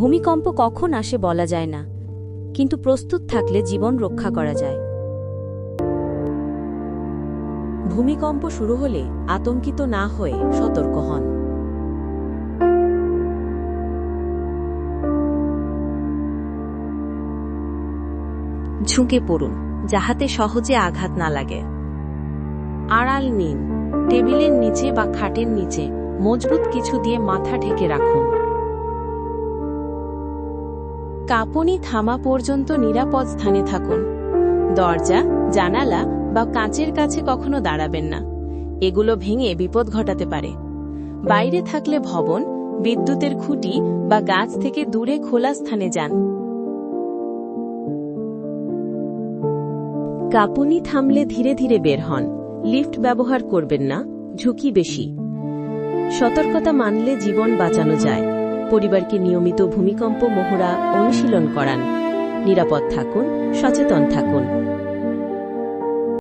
ভূমিকম্প কখন আসে বলা যায় না, কিন্তু প্রস্তুত থাকলে জীবন রক্ষা করা যায়। ভূমিকম্প শুরু হলে আতঙ্কিত না হয়ে সতর্ক হন। ঝুঁকে পড়ুন, যাহাতে সহজে আঘাত না লাগে। আড়াল নিন, টেবিলের নিচে বা খাটের নিচে মজবুত কিছু দিয়ে মাথা ঢেকে রাখুন। কাঁপুনি থামা পর্যন্ত নিরাপদ স্থানে থাকুন। দরজা, জানালা বা কাঁচের কাছে কখনো দাঁড়াবেন না। এগুলো ভেঙে বিপদ ঘটাতে পারে। বাইরে থাকলে ভবন, বিদ্যুতের খুঁটি বা গাছ থেকে দূরে খোলা স্থানে যান। কাঁপুনি থামলে ধীরে ধীরে বের হন। লিফট ব্যবহার করবেন না, ঝুঁকি বেশি। সতর্কতা মানলে জীবন বাঁচানো যায়। পরিবারকে নিয়মিত ভূমিকম্প মহড়া অনুশীলন করান। নিরাপদ থাকুন সচেতন থাকুন।